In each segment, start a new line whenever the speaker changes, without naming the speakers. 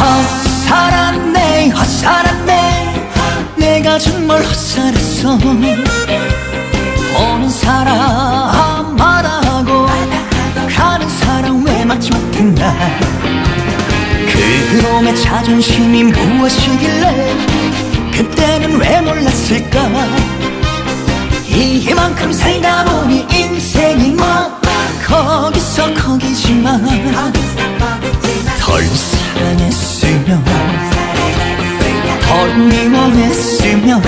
헛살았네 헛살았네. 내가 정말 헛살했어. 오는 사람 마다하고 가는 사람 왜 맞지 못했나? 그 그놈의 자존심이 무엇이길래 그때는 왜 몰랐을까? 이만큼 살다 보니 인생이 뭐 거기서 거기지만 미워했으면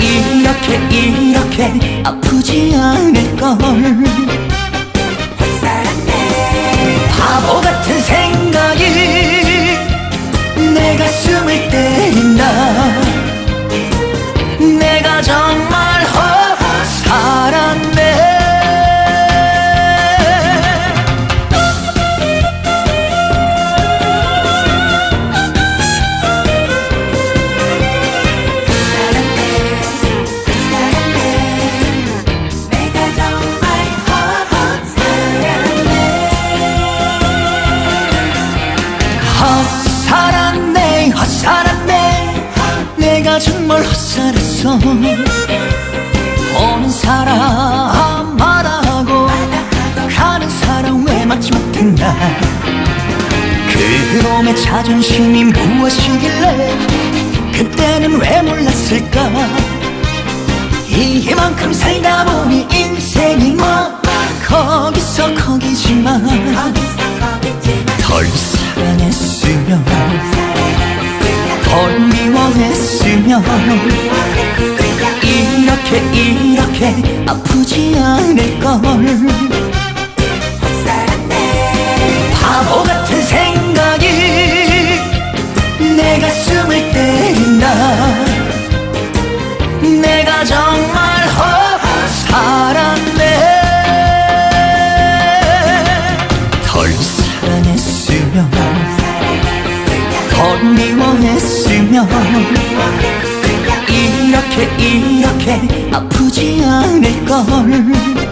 이렇게 이렇게 아프지 않을걸 헛살았네
헛살았네.
내가 정말 헛살았어. 오는 사람 마다하고 가는 사람 왜 맞지 못했나. 그놈의 자존심이 무엇이길래 그때는 왜 몰랐을까. 이만큼 살다 보니 인생이 뭐 거기서 거기지만 덜 사랑했으면 덜 미워했으면 이렇게 이렇게 아프지 않을걸 이렇게 이렇게 아프지 않을걸